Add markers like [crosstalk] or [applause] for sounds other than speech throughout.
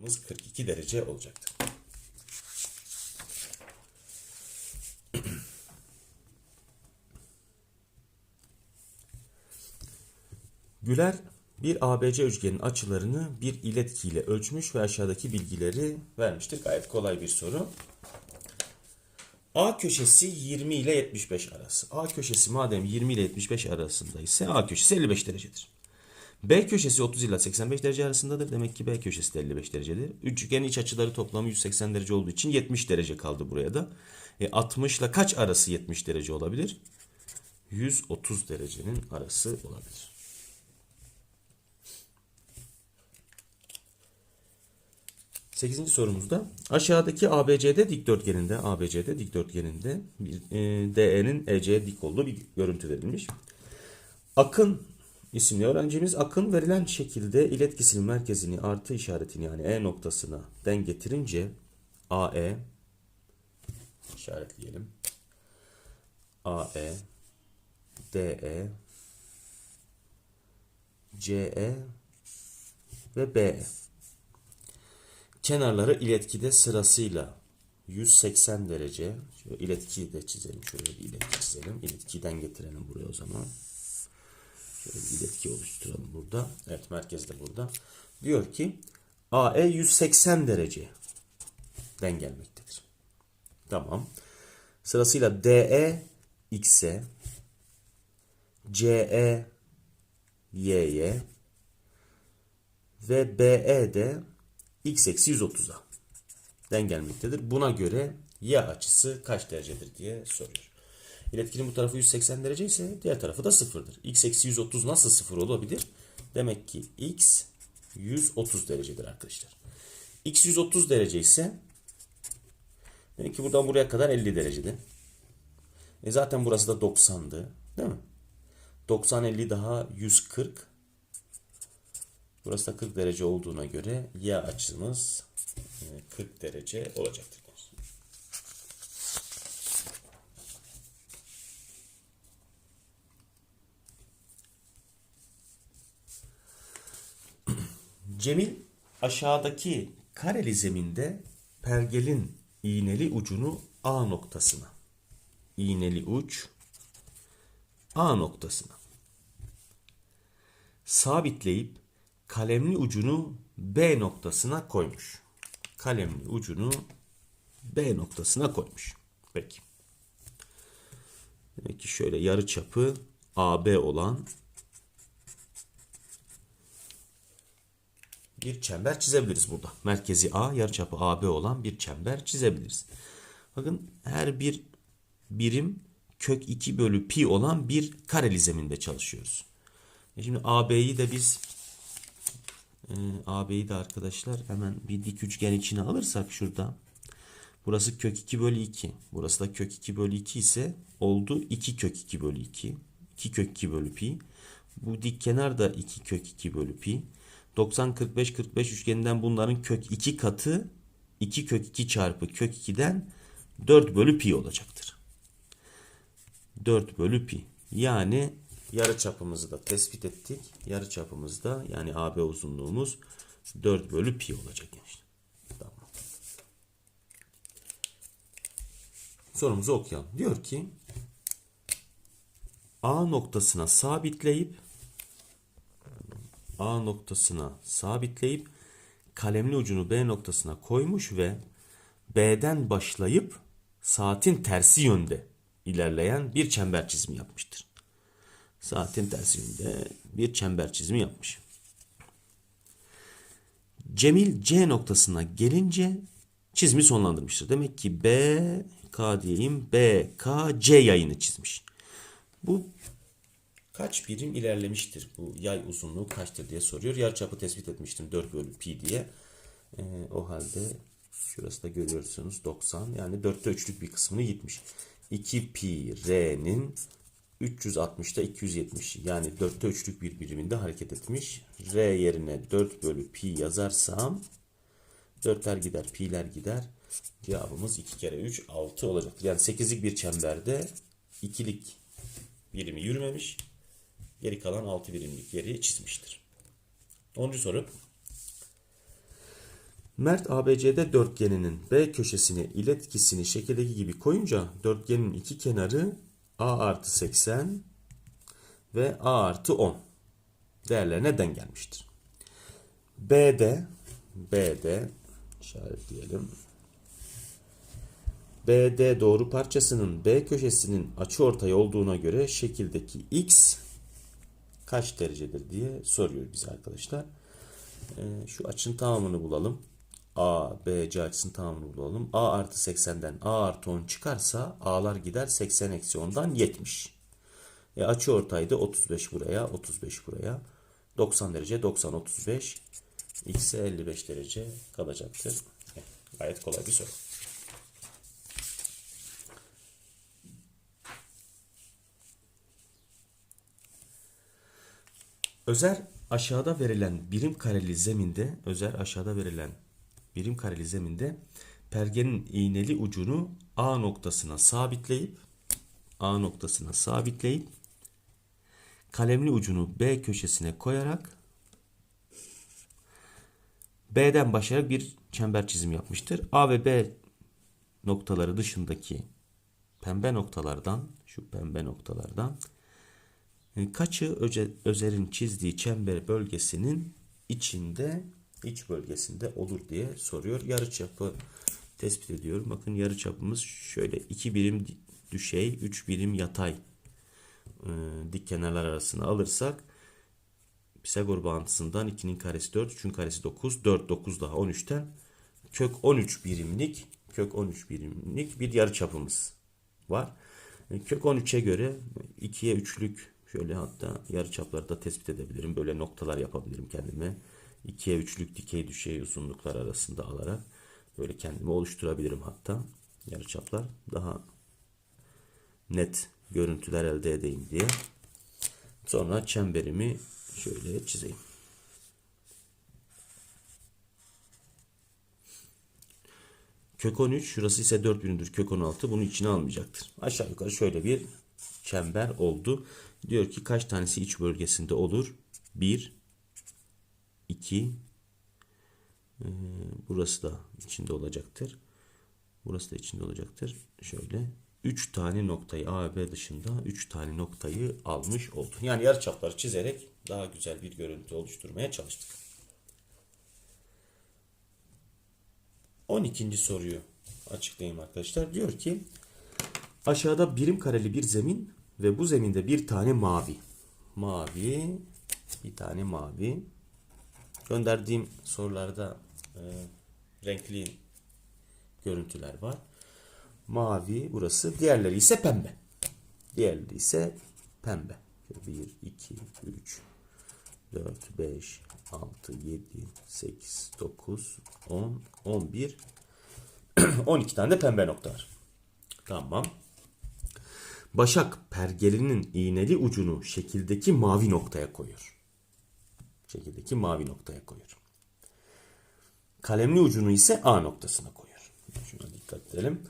Cevabımız 42 derece olacaktır. [clears throat] Güler bir ABC üçgenin açılarını bir iletkiyle ölçmüş ve aşağıdaki bilgileri vermiştir. Gayet kolay bir soru. A köşesi 20 ile 75 arası. A köşesi madem 20 ile 75 arasında ise A köşesi 55 derecedir. B köşesi 30 ile 85 derece arasındadır. Demek ki B köşesi de 55 derecedir. Üçgenin iç açıları toplamı 180 derece olduğu için 70 derece kaldı buraya da. E, 60 ile kaç arası 70 derece olabilir? 130 derecenin arası olabilir. Sekizinci sorumuzda aşağıdaki ABCD dikdörtgeninde ABCD dikdörtgeninde bir, e, DE'nin EC'ye dik olduğu bir görüntü verilmiş. Akın isimli öğrencimiz Akın verilen şekilde iletkisin merkezini artı işaretini yani E noktasına den getirince AE işaretleyelim. AE DE CE ve BE kenarları iletkide sırasıyla 180 derece şöyle iletkiyi de çizelim şöyle bir iletki çizelim. İletkiden getirelim buraya o zaman şöyle bir iletki oluşturalım burada evet merkez de burada diyor ki AE 180 derece den gelmektedir tamam sırasıyla DE X'e CE Y'ye ve BE de x eksi 130'a den gelmektedir. Buna göre y açısı kaç derecedir diye soruyor. İletkinin bu tarafı 180 derece ise diğer tarafı da sıfırdır. x eksi 130 nasıl sıfır olabilir? Demek ki x 130 derecedir arkadaşlar. x 130 derece ise demek ki buradan buraya kadar 50 derecede. E zaten burası da 90'dı. Değil mi? 90 50 daha 140 Burası da 40 derece olduğuna göre y açımız e, 40 derece olacaktır. Cemil aşağıdaki kareli zeminde pergelin iğneli ucunu A noktasına iğneli uç A noktasına sabitleyip kalemli ucunu B noktasına koymuş. Kalemli ucunu B noktasına koymuş. Peki. Demek ki şöyle yarı çapı AB olan bir çember çizebiliriz burada. Merkezi A, yarıçapı AB olan bir çember çizebiliriz. Bakın her bir birim kök 2 bölü pi olan bir kareli zeminde çalışıyoruz. E şimdi AB'yi de biz e, AB'yi de arkadaşlar hemen bir dik üçgen içine alırsak şurada. Burası kök 2 bölü 2. Burası da kök 2 bölü 2 ise oldu 2 kök 2 bölü 2. 2 kök 2 bölü pi. Bu dik kenar da 2 kök 2 bölü pi. 90 45 45 üçgeninden bunların kök 2 katı 2 kök 2 çarpı kök 2'den 4 bölü pi olacaktır. 4 bölü pi. Yani yarı çapımızı da tespit ettik. Yarı çapımız da yani AB uzunluğumuz 4 bölü pi olacak gençler. Tamam. Sorumuzu okuyalım. Diyor ki A noktasına sabitleyip A noktasına sabitleyip kalemli ucunu B noktasına koymuş ve B'den başlayıp saatin tersi yönde ilerleyen bir çember çizimi yapmıştır. Saatin tersi yönde bir çember çizimi yapmış. Cemil C noktasına gelince çizimi sonlandırmıştır. Demek ki B, K diyeyim, B, K, C yayını çizmiş. Bu kaç birim ilerlemiştir? Bu yay uzunluğu kaçtır diye soruyor. Yarıçapı tespit etmiştim 4 bölü pi diye. Ee, o halde şurası da görüyorsunuz 90 yani 4'te 3'lük bir kısmını gitmiş. 2 pi r'nin 360'da 270 yani 4'te 3'lük bir biriminde hareket etmiş. R yerine 4 bölü pi yazarsam 4'ler gider, pi'ler gider. Cevabımız 2 kere 3 6 olacaktır. Yani 8'lik bir çemberde ikilik birimi yürümemiş. Geri kalan 6 birimlik yeri çizmiştir. 10. soru. Mert ABCD dörtgeninin B köşesine iletkisini şekildeki gibi koyunca dörtgenin iki kenarı A artı 80 ve A artı 10 değerlerine denk gelmiştir. B'de B'de işaretleyelim. BD doğru parçasının B köşesinin açıortay olduğuna göre şekildeki x kaç derecedir diye soruyor bize arkadaşlar. Ee, şu açının tamamını bulalım. A, B, C açısının tamamını bulalım. A artı 80'den A artı 10 çıkarsa A'lar gider 80 eksi 10'dan 70. E, açı ortaydı 35 buraya, 35 buraya. 90 derece, 90, 35. X'e 55 derece kalacaktır. Evet, gayet kolay bir soru. Özer aşağıda verilen birim kareli zeminde, özer aşağıda verilen birim kareli zeminde pergenin iğneli ucunu A noktasına sabitleyip A noktasına sabitleyip kalemli ucunu B köşesine koyarak B'den başlayarak bir çember çizimi yapmıştır. A ve B noktaları dışındaki pembe noktalardan, şu pembe noktalardan kaçı Öce- Özer'in çizdiği çember bölgesinin içinde, iç bölgesinde olur diye soruyor. Yarıçapı tespit ediyorum. Bakın yarıçapımız şöyle 2 birim düşey, 3 birim yatay e, dik kenarlar arasına alırsak Pisagor bağıntısından 2'nin karesi 4, 3'ün karesi 9, 4, 9 daha 13'ten kök 13 birimlik kök 13 birimlik bir yarıçapımız var. E, Kök 13'e göre 2'ye 3'lük şöyle hatta yarıçapları da tespit edebilirim. Böyle noktalar yapabilirim kendime. 2'ye 3'lük dikey düşey uzunluklar arasında alarak böyle kendime oluşturabilirim hatta yarıçaplar daha net görüntüler elde edeyim diye. Sonra çemberimi şöyle çizeyim. Kök 13 şurası ise 4 birimdir. Kök 16 bunu içine almayacaktır. Aşağı yukarı şöyle bir çember oldu. Diyor ki kaç tanesi iç bölgesinde olur? 1 2 e, burası da içinde olacaktır. Burası da içinde olacaktır. Şöyle 3 tane noktayı A ve B dışında 3 tane noktayı almış oldu. Yani yarıçapları çizerek daha güzel bir görüntü oluşturmaya çalıştık. 12. soruyu açıklayayım arkadaşlar. Diyor ki aşağıda birim kareli bir zemin ve bu zeminde bir tane mavi. Mavi, bir tane mavi. Gönderdiğim sorularda e, renkli görüntüler var. Mavi burası. Diğerleri ise pembe. Diğerleri ise pembe. 1, 2, 3, 4, 5, 6, 7, 8, 9, 10, 11, 12 tane de pembe nokta var. Tamam. Başak pergelinin iğneli ucunu şekildeki mavi noktaya koyuyor. Şekildeki mavi noktaya koyuyor. Kalemli ucunu ise A noktasına koyuyor. Şuna dikkat edelim.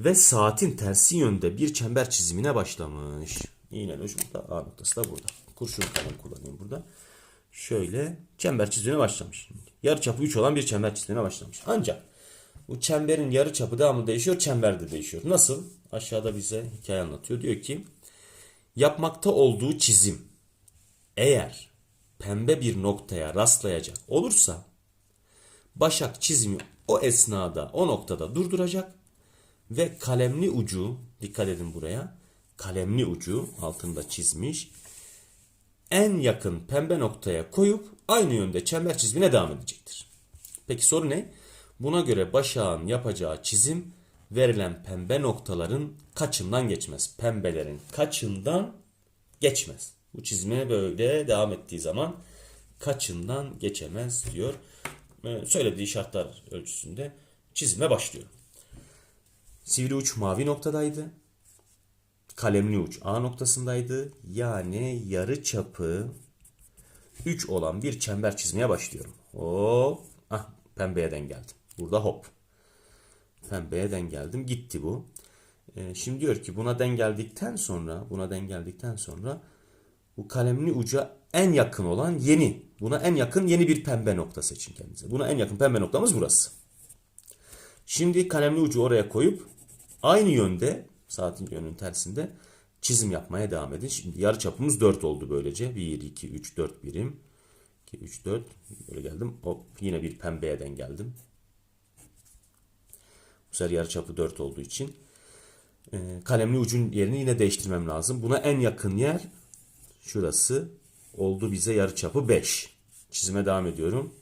Ve saatin tersi yönde bir çember çizimine başlamış. İğneli ucu burada, A noktası da burada. Kurşun kalem kullanıyorum burada. Şöyle çember çizimine başlamış. Yarıçapı 3 olan bir çember çizimine başlamış. Ancak bu çemberin yarıçapı devamlı değişiyor, çember de değişiyor. Nasıl? Aşağıda bize hikaye anlatıyor. Diyor ki yapmakta olduğu çizim eğer pembe bir noktaya rastlayacak olursa Başak çizimi o esnada, o noktada durduracak ve kalemli ucu, dikkat edin buraya, kalemli ucu altında çizmiş, en yakın pembe noktaya koyup aynı yönde çember çizimine devam edecektir. Peki soru ne? Buna göre Başak'ın yapacağı çizim verilen pembe noktaların kaçından geçmez? Pembelerin kaçından geçmez? Bu çizime böyle devam ettiği zaman kaçından geçemez diyor. Ee, Söylediği şartlar ölçüsünde çizime başlıyor. Sivri uç mavi noktadaydı. Kalemli uç A noktasındaydı. Yani yarı çapı 3 olan bir çember çizmeye başlıyorum. Hop. Ah pembeye denk geldim. Burada hop. Pembeye denk geldim. Gitti bu. Ee, şimdi diyor ki buna denk geldikten sonra buna denk geldikten sonra bu kalemli uca en yakın olan yeni Buna en yakın yeni bir pembe nokta seçin kendinize. Buna en yakın pembe noktamız burası. Şimdi kalemli ucu oraya koyup aynı yönde saatin yönünün tersinde çizim yapmaya devam edin. Şimdi yarı çapımız 4 oldu böylece. 1, 2, 3, 4 birim. 2, 3, 4. Böyle geldim. Hop yine bir pembeye denk geldim. Bu sefer yarı çapı 4 olduğu için e, kalemli ucun yerini yine değiştirmem lazım. Buna en yakın yer şurası oldu bize yarı çapı 5. Çizime devam ediyorum.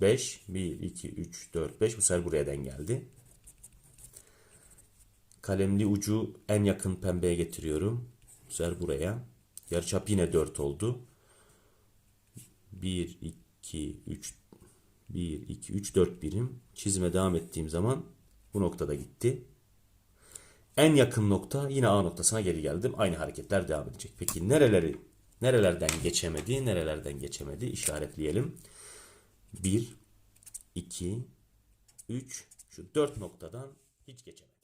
5, 1, 2, 3, 4, 5. Bu sefer buraya denk geldi. Kalemli ucu en yakın pembeye getiriyorum. Bu sefer buraya. Yarıçap yine 4 oldu. 1, 2, 3, 1, 2, 3, 4 birim. Çizime devam ettiğim zaman bu noktada gitti. En yakın nokta yine A noktasına geri geldim. Aynı hareketler devam edecek. Peki nereleri nerelerden geçemedi, nerelerden geçemedi işaretleyelim. 1 2 3 şu 4 noktadan hiç geçemedi.